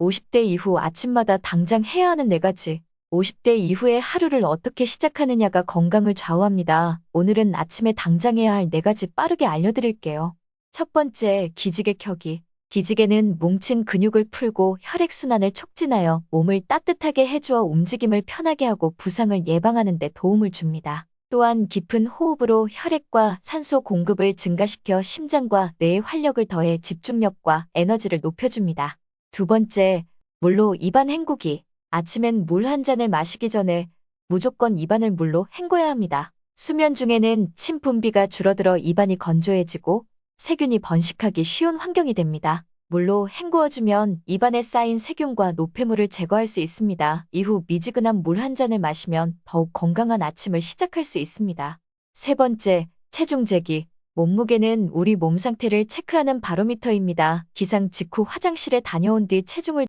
50대 이후 아침마다 당장 해야 하는 네 가지. 50대 이후의 하루를 어떻게 시작하느냐가 건강을 좌우합니다. 오늘은 아침에 당장 해야 할 네 가지 빠르게 알려드릴게요. 첫 번째, 기지개 켜기. 기지개는 뭉친 근육을 풀고 혈액순환을 촉진하여 몸을 따뜻하게 해주어 움직임을 편하게 하고 부상을 예방하는 데 도움을 줍니다. 또한 깊은 호흡으로 혈액과 산소 공급을 증가시켜 심장과 뇌의 활력을 더해 집중력과 에너지를 높여줍니다. 두 번째, 물로 입안 헹구기. 아침엔 물 한 잔을 마시기 전에 무조건 입안을 물로 헹궈야 합니다. 수면 중에는 침 분비가 줄어들어 입안이 건조해지고 세균이 번식하기 쉬운 환경이 됩니다. 물로 헹구어주면 입안에 쌓인 세균과 노폐물을 제거할 수 있습니다. 이후 미지근한 물 한 잔을 마시면 더욱 건강한 아침을 시작할 수 있습니다. 세 번째, 체중 재기. 몸무게는 우리 몸 상태를 체크하는 바로미터입니다. 기상 직후 화장실에 다녀온 뒤 체중을